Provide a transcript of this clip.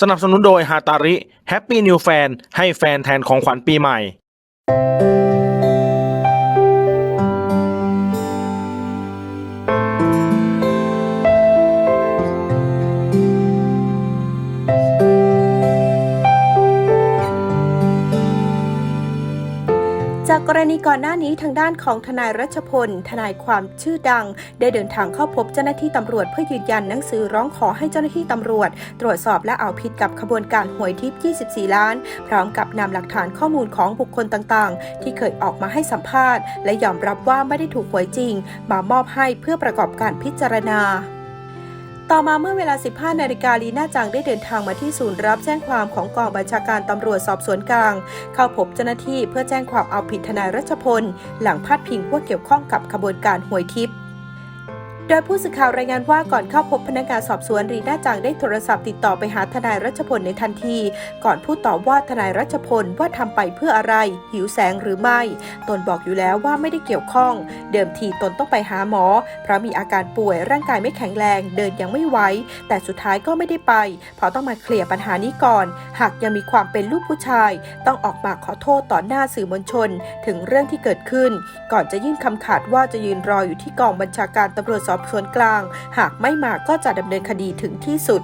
สนับสนุนโดยฮาตาริแฮปปี้นิวแฟนให้แฟนแทนของขวัญปีใหม่ จากกรณีก่อนหน้านี้ทางด้านของทนายรัชพล ทนายความชื่อดัง ได้เดินทางเข้าพบเจ้าหน้าที่ตำรวจเพื่อยืนยันหนังสือร้องขอให้เจ้าหน้าที่ตำรวจ ตรวจสอบและเอาผิดกับขบวนการหวยทิพย์ 24 ล้าน พร้อมกับนำหลักฐานข้อมูลของบุคคลต่างๆ ที่เคยออกมาให้สัมภาษณ์ และยอมรับว่าไม่ได้ถูกหวยจริง มามอบให้เพื่อประกอบการพิจารณา ต่อมาเมื่อเวลา 15 นาฬิกาลีน่าจังได้เดินทางมาที่ศูนย์รับแจ้งความของกองบัญชาการตำรวจสอบสวนกลาง เข้าพบเจ้าหน้าที่เพื่อแจ้งความเอาผิดทนายรัชพล หลังพาดพิงว่าเกี่ยวข้องกับขบวนการหวยทิพย์ ดยผู้สื่อข่าวรายงานว่าก่อนเข้าพบพนักงานสอบสวนรีน่าจังได้โทรศัพท์ติดต่อไปหาทนายรัชพลในทันที ก่อนพูดต่อว่าทนายรัชพลว่าทำไปเพื่ออะไร หิวแสงหรือไม่ ตนบอกอยู่แล้วว่าไม่ได้เกี่ยวข้อง เดิมทีตนต้องไปหาหมอ เพราะมีอาการป่วยร่างกายไม่แข็งแรง เดินยังไม่ไหวแต่สุดท้ายก็ไม่ได้ไป เพราะต้องมาเคลียร์ปัญหานี้ก่อน หากยังมีความเป็นลูกผู้ชาย ต้องออกมาขอโทษต่อหน้าสื่อมวลชน ถึงเรื่องที่เกิดขึ้น ก่อนจะยื่นคำขาดว่าจะยืนรออยู่ที่กองบัญชาการตำรวจสอบสวนกลาง หากไม่มาก็จะดำเนินคดีถึงที่สุด